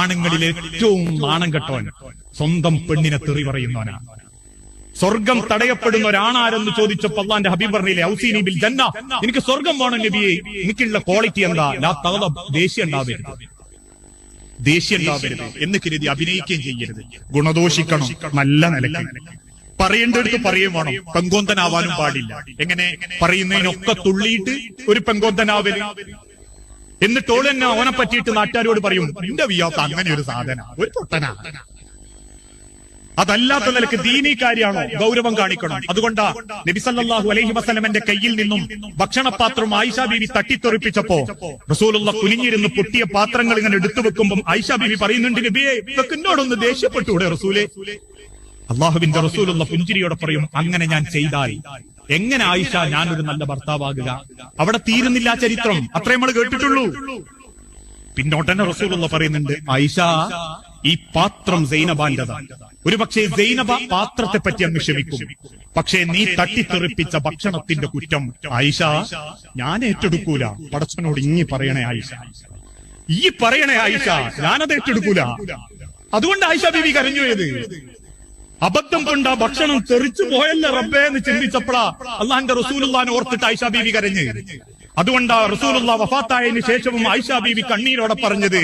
ആണുങ്ങളിൽ ഏറ്റവും നാണം കെട്ടവൻ സ്വന്തം പെണ്ണിനെ തെറി പറയുന്നവനാണ് സ്വർഗം തടയപ്പെടുന്ന ഒരാണാരെന്ന് ചോദിച്ചപ്പോൾ അള്ളാന്റെ ഹബീബ് പറഞ്ഞില്ലേ ഔസീനി ബിൽ ജന്ന എനിക്ക് സ്വർഗം വേണം നബിയെ എനിക്കുള്ള ക്വാളിറ്റി എന്താ? ലാ തകത ദേഷ്യം ഉണ്ടാവരുത്. ദേഷ്യം ഉണ്ടാവരുത് എന്ന് കരുതി അഭിനയിക്കുകയും ചെയ്യരുത്. ഗുണദോഷിക്കണം നല്ല നിലയ്ക്ക്. പറയേണ്ടടുത്ത് പറയും വേണം. പെങ്കോന്തനാവാനും പാടില്ല. എങ്ങനെ? പറയുന്നതിനൊക്കെ തുള്ളിയിട്ട് ഒരു പെങ്കോന്തനാവൽ. എന്നിട്ട് ഓൾ തന്നെ അവനെ പറ്റിയിട്ട് നാട്ടുകാരോട് പറയും എന്റെ വിയോത്ത അങ്ങനെ ഒരു സാധന ഒരു പൊട്ടന. അതല്ലാത്ത നിലയ്ക്ക് ദീനീ കാര്യമാണോ ഗൗരവം കാണിക്കണം. അതുകൊണ്ടാ നബിസല്ലാഹു അലൈഹി വസ്ലമന്റെ കയ്യിൽ നിന്നും ഭക്ഷണപാത്രം ആയിഷ ബീവി തട്ടിത്തെറിപ്പിച്ചപ്പോ റസൂലുള്ള കുനിഞ്ഞിരുന്ന് പൊട്ടിയ പാത്രങ്ങൾ ഇങ്ങനെ എടുത്തു വെക്കുമ്പോൾ ആയിഷ ബീവി പറയുന്നുണ്ട് നബിയെ ഇതൊക്കെ എന്നോടൊന്ന് ദേഷ്യപ്പെട്ടൂടെ റസൂലെ? അള്ളാഹുവിന്റെ റസൂലുള്ള പുഞ്ചിരിയോടെ പറയും അങ്ങനെ ഞാൻ ചെയ്താൽ എങ്ങനെ ആയിഷ ഞാനൊരു നല്ല ഭർത്താവാകുക? അവിടെ തീരുന്നില്ല ചരിത്രം. അത്രേ നമ്മൾ കേട്ടിട്ടുള്ളൂ. പിന്നോട്ടന്നെ റസൂലുള്ള പറയുന്നുണ്ട് ആയിഷ ഈ പാത്രം സൈനബാന്റതാണ് ഒരു പക്ഷേ സൈനബ പാത്രത്തെ പറ്റി അങ്ങ് ക്ഷമിക്കും. പക്ഷേ നീ തട്ടിത്തെറിപ്പിച്ച ഭക്ഷണത്തിന്റെ കുറ്റം. ആയിഷ ഞാൻ ഏറ്റെടുക്കൂല. പടച്ചനോട് ഇങ്ങി പറയണേ ആയിഷ. ഈ പറയണേ ആയിഷ. ഞാനത് ഏറ്റെടുക്കൂല. അതുകൊണ്ട് ആയിഷ ബീവി കരഞ്ഞു പോയത്. അബദ്ധം കൊണ്ട് ആ ഭക്ഷണം തെറിച്ചു പോയല്ല റബ്ബേ എന്ന് ചിന്തിച്ചപ്പോഴാ അള്ളാഹിന്റെ റസൂലുള്ളാനെ ഓർത്തിട്ട് ആയിഷാ ബീവി കരഞ്ഞ്. അതുകൊണ്ടാ റസൂലുള്ള വഫാത്തായതിനു ശേഷവും ആയിഷാ ബീവി കണ്ണീരോടെ പറഞ്ഞത്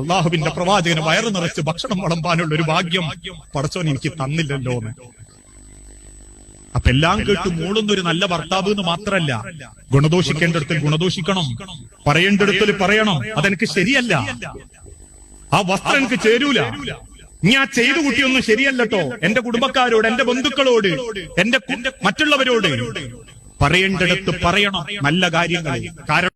അള്ളാഹുവിന്റെ പ്രവാചകന് വയറു നിറച്ച് ഭക്ഷണം വിളമ്പാനുള്ള ഒരു ഭാഗ്യം പടച്ചോൻ എനിക്ക് തന്നില്ലല്ലോ എന്ന്. അപ്പൊ എല്ലാം കേട്ട് മൂളുന്ന ഒരു നല്ല ഭർത്താവ് എന്ന് മാത്രല്ല ഗുണദോഷിക്കേണ്ടടത്തിൽ ഗുണദോഷിക്കണം പറയേണ്ടടത്തിൽ പറയണം അതെനിക്ക് ശരിയല്ല. ആ വസ്ത്രം എനിക്ക് ചേരൂല. ഞാൻ ചെയ്തു കുട്ടിയൊന്നും ശരിയല്ലട്ടോ. എന്റെ കുടുംബക്കാരോട് എന്റെ ബന്ധുക്കളോട് എന്റെ മറ്റുള്ളവരോട് പറയേണ്ടടുത്ത് പറയണം. നല്ല കാര്യങ്ങൾ. കാരണം